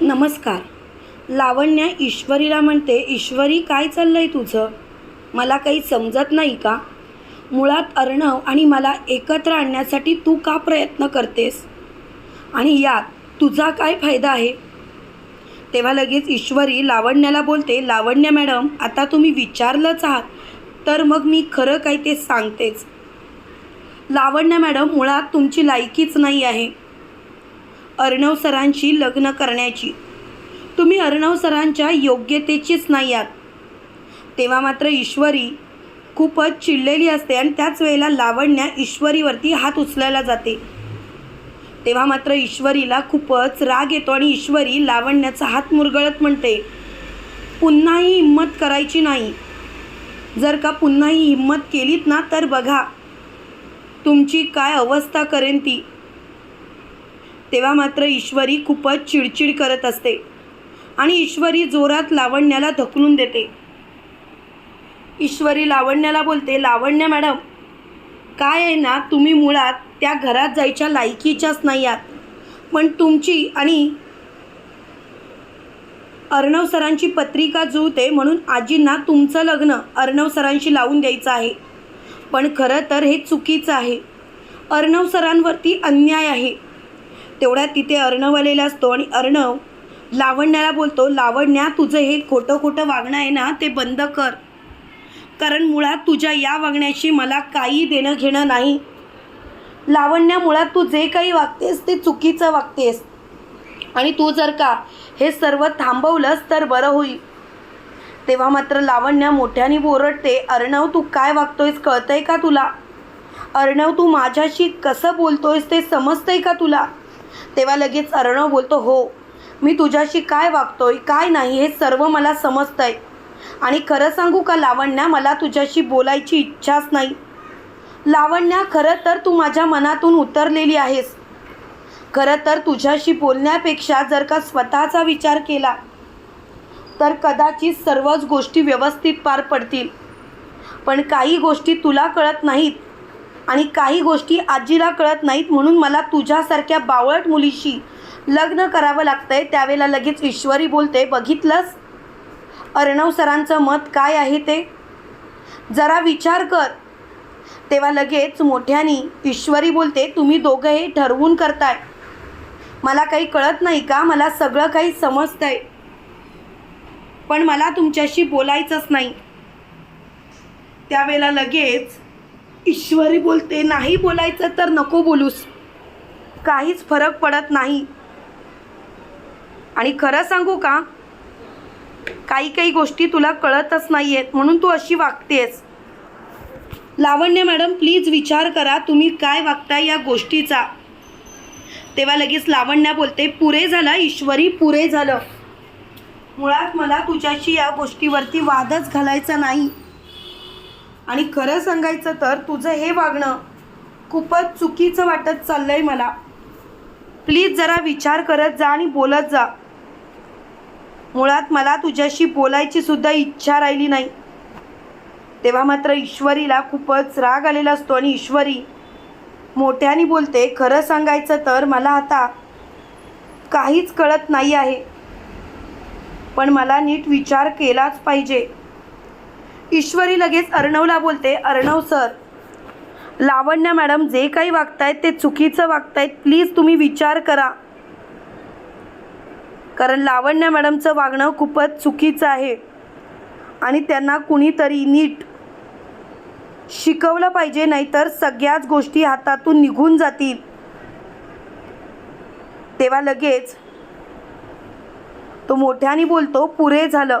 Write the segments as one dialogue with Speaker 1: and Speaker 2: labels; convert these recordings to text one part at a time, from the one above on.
Speaker 1: नमस्कार. लावण्या ईश्वरीला म्हणते ईश्वरी काय चाललंय तुझं? मला काही समजत नाही का? मुळात अर्णव आणि मला एकत्र आणण्यासाठी तू का प्रयत्न करतेस? आणि यात तुझा काय फायदा आहे? तेव्हा लगेच ईश्वरी लावण्याला बोलते लावण्य मॅडम आता तुम्ही विचारलंच आहात तर मग मी खरं काय ते सांगतेच. लावण्य मॅडम मुळात तुमची लायकीच नाही आहे. अर्णव सरांशी लग्न करण्याची. तुम्ही अर्णव सरांच्या योग्यतेचीच नाही आहात. तेव्हा मात्र ईश्वरी खूपच चिडलेली असते आणि त्याच वेळेला लावण्या ईश्वरीवरती हात उचलायला जाते. तेव्हा मात्र ईश्वरीला खूपच राग येतो आणि ईश्वरी लावण्याचा हात मुरगळत म्हणते पुन्हाही हिंमत करायची नाही. जर का पुन्हाही हिंमत केलीत ना तर बघा तुमची काय अवस्था करेन ती. तेव्हा मात्र ईश्वरी खूपच चिडचिड करत असते आणि ईश्वरी जोरात लावण्याला धकलून देते. ईश्वरी लावण्याला बोलते लावण्या मॅडम काय आहे ना तुम्ही मुळात त्या घरात जायच्या लायकीच्याच नाही आहात. पण तुमची आणि अर्णव सरांची पत्रिका जुळते म्हणून आजींना तुमचं लग्न अर्णव सरांशी लावून द्यायचं आहे. पण खरं तर हे चुकीचं आहे. अर्णव सरांवरती अन्याय आहे. तेवढ्यात तिथे अर्णव आलेला असतो आणि अर्णव लावण्याला बोलतो लावण्या तुझं हे खोटं खोटं वागणं आहे ना ते बंद कर. कारण मुळात तुझ्या या वागण्याशी मला काही देणं घेणं नाही. लावण्या मुळात तू जे काही वागतेस ते चुकीचं वागतेस. आणि तू जर का हे सर्व थांबवलंस तर बरं होईल. तेव्हा मात्र लावण्या मोठ्याने बोरडते अर्णव तू काय वागतोयस कळतंय का तुला? अर्णव तू माझ्याशी कसं बोलतोयस ते समजतंय का तुला? तेव्हा लगेच अर्णव बोलतो हो मी तुझ्याशी काय वागतोय काय नाही हे सर्व मला समजतंय. आणि खरं सांगू का लावण्या मला तुझ्याशी बोलायची इच्छाच नाही. लावण्या खरं तर तू माझ्या मनातून उतरलेली आहेस. खरं तर तुझ्याशी बोलण्यापेक्षा जर का स्वतःचा विचार केला तर कदाचित सर्वच गोष्टी व्यवस्थित पार पडतील. पण काही गोष्टी तुला कळत नाहीत. आणि काही गोष्टी आजीला कळत नाहीत म्हणून मला तुझ्यासारख्या बावळट मुलीशी लग्न करावं लागतंय. त्यावेळेला लगेच ईश्वरी बोलते बघितलंस? अर्णव सरांचं मत काय आहे ते? जरा विचार कर. तेव्हा लगेच मोठ्यानी ईश्वरी बोलते तुम्ही दोघं हे ठरवून करताय. मला काही कळत नाही का? मला सगळं काही समजतंय. पण मला तुमच्याशी बोलायचंच नाही. त्यावेळेला लगेच ईश्वरी बोलते नाही बोलायचं तर नको बोलूस. काहीच फरक पडत नाही. आणि खरं सांगू का? काही काही गोष्टी तुला कळतच नाही आहेत म्हणून तू अशी वागतेस. लावण्य मॅडम प्लीज विचार करा तुम्ही काय वागताय या गोष्टीचा. तेव्हा लगेच लावण्या बोलते पुरे झाला ईश्वरी पुरे झालं. मुळात मला तुझ्याशी या गोष्टीवरती वादच घालायचा नाही. आणि खरं सांगायचं तर तुझं हे वागणं खूपच चुकीचं वाटत चाललंय मला. प्लीज जरा विचार करत जा आणि बोलत जा. मुळात मला तुझ्याशी बोलायची सुद्धा इच्छा राहिली नाही. तेव्हा मात्र ईश्वरीला खूपच राग आलेला असतो आणि ईश्वरी मोठ्याने बोलते खरं सांगायचं तर मला आता काहीच कळत नाही आहे. पण मला नीट विचार केलाच पाहिजे. ईश्वरी लगेच अर्णवला बोलते अर्णव सर लावण्य मॅडम जे काही वागतायत ते चुकीचं वागतायत. प्लीज तुम्ही विचार करा. कारण लावण्या मॅडमचं वागणं खूपच चुकीचं आहे. आणि त्यांना कुणीतरी नीट शिकवलं पाहिजे नाहीतर सगळ्याच गोष्टी हातातून निघून जातील. तेव्हा लगेच तो मोठ्याने बोलतो पुरे झालं.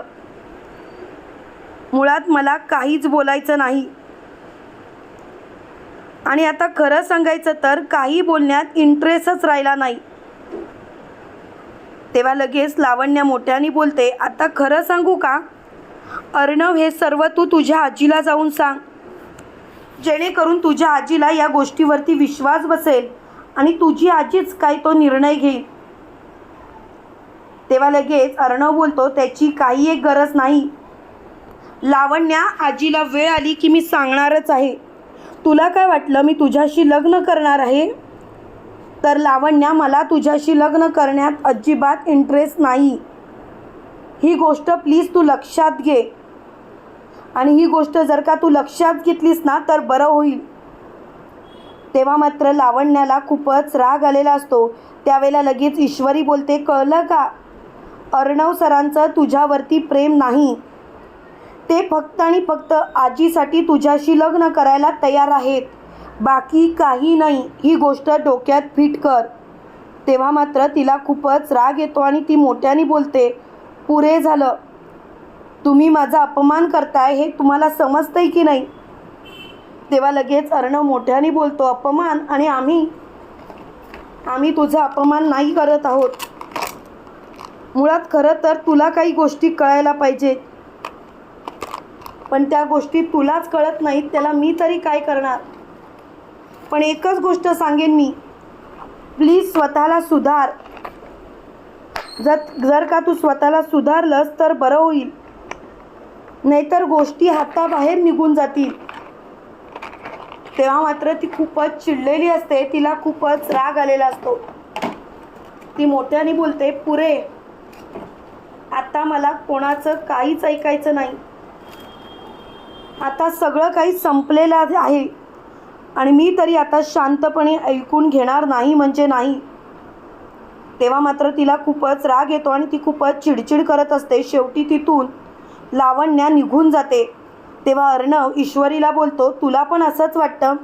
Speaker 1: मुळात मला काहीच बोलायचं नाही. आणि आता खरं सांगायचं तर काही बोलण्यात इंटरेस्टच राहिला नाही. तेव्हा लगेच लावण्या मोठ्याने बोलते आता खरं सांगू का? अर्णव हे सर्व तू तुझ्या आजीला जाऊन सांग. जेणेकरून तुझ्या आजीला या गोष्टीवरती विश्वास बसेल आणि तुझी आजीच काय तो निर्णय घेईल. तेव्हा लगेच अर्णव बोलतो त्याची काही एक गरज नाही. लावण्या आजीला वेळ आली की मी सांगणारच आहे. तुला काय वाटलं मी तुझ्याशी लग्न करणार आहे? तर लावण्या मला तुझ्याशी लग्न करण्यात अजिबात इंटरेस्ट नाही. ही गोष्ट प्लीज तू लक्षात घे. आणि ही गोष्ट जर का तू लक्षात घेतलीस ना तर बरं होईल. तेव्हा मात्र लावण्याला खूपच राग आलेला असतो. त्यावेळेला लगेच ईश्वरी बोलते कळलं का? अर्णव सरांचं तुझ्यावरती प्रेम नाही. ते फक्त आणि फक्त आजीसाठी तुझ्याशी लग्न करायला तयार आहेत. बाकी काही नाही ही गोष्ट डोक्यात फिट कर. तेव्हा मात्र तिला खूपच राग येतो आणि ती मोठ्याने बोलते पुरे झालं. तुम्ही माझा अपमान करताय हे तुम्हाला समजतंय की नाही? तेव्हा लगेच अर्णव मोठ्याने बोलतो अपमान आणि आम्ही आम्ही तुझा अपमान नाही करत आहोत. मुळात खरं तर तुला काही गोष्टी कळायला पाहिजेत. पण त्या गोष्टी तुलाच कळत नाहीत त्याला मी तरी काय करणार? पण एकच गोष्ट सांगेन मी. प्लीज स्वतःला सुधार. जर जर का तू स्वतःला सुधारलंस तर बरं होईल. नाहीतर गोष्टी हाताबाहेर निघून जातील. तेव्हा मात्र ती खूपच चिडलेली असते तिला खूपच राग आलेला असतो. ती मोठ्याने बोलते पुरे आता मला कोणाचं काहीच ऐकायचं नाही. आता सगळं काही संपलेलं आहे. आणि मी तरी आता शांतपणे ऐकून घेणार नाही म्हणजे नाही. तेव्हा मात्र तिला खूपच राग येतो आणि ती खूपच चिडचिड करत असते. शेवटी तिथून लावण्या निघून जाते. तेव्हा अर्णव ईश्वरीला बोलतो तुला पण असंच वाटतं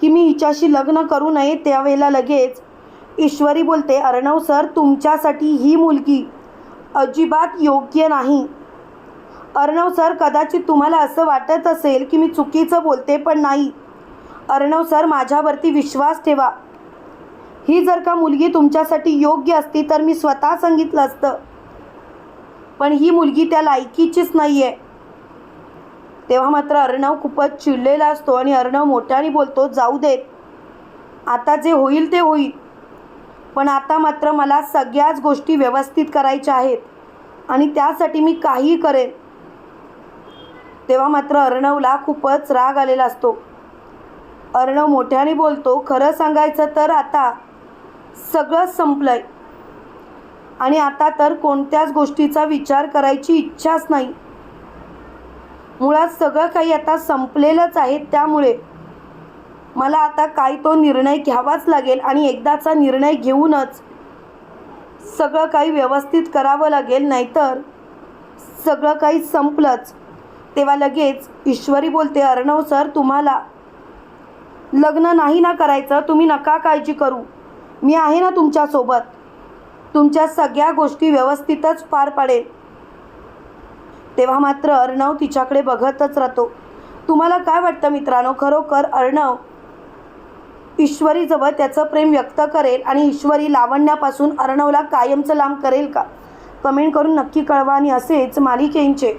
Speaker 1: की मी हिच्याशी लग्न करू नये त्यावेळेला लगेच? ईश्वरी बोलते अर्णव सर तुमच्यासाठी ही मुलगी अजिबात योग्य नाही. अर्णव सर कदाचित तुम्हाला असं वाटत असेल की मी चुकीचं बोलते पण नाही. अर्णव सर माझ्यावरती विश्वास ठेवा. ही जर का मुलगी तुमच्यासाठी योग्य असती तर मी स्वतः सांगितलं असतं. पण ही मुलगी त्या लायकीचीच नाही आहे तेव्हा मात्र अर्णव खूपच चिडलेला असतो आणि अर्णव मोठ्याने बोलतो जाऊ देत. आता जे होईल ते होईल. पण आता मात्र मला सगळ्याच गोष्टी व्यवस्थित करायच्या आहेत आणि त्यासाठी मी काहीही करेन. तेव्हा मात्र अर्णवला खूपच राग आलेला असतो. अर्णव मोठ्याने बोलतो खरं सांगायचं तर आता सगळं संपलं आहे आणि आता तर कोणत्याच गोष्टीचा विचार करायची इच्छाच नाही. मुळात सगळं काही आता संपलेलंच आहे त्यामुळे मला आता काय तो निर्णय घ्यावाच लागेल आणि एकदाचा निर्णय घेऊनच सगळं काही व्यवस्थित करावं लागेल नाहीतर सगळं काही संपलंच. तेव्हा लगेच ईश्वरी बोलते अर्णव सर तुम्हाला लग्न नाही ना करायचं तुम्ही नका काळजी करू. मी आहे ना तुमच्यासोबत. तुमच्या सगळ्या गोष्टी व्यवस्थितच पार पाडेल. तेव्हा मात्र अर्णव तिच्याकडे बघतच राहतो. तुम्हाला काय वाटतं मित्रांनो? खरोखर अर्णव ईश्वरीजवळ त्याचं प्रेम व्यक्त करेल आणि ईश्वरी लावण्यापासून अर्णवला कायमचं लांब करेल का? कमेंट करून नक्की कळवा आणि असेच मालिकेंचे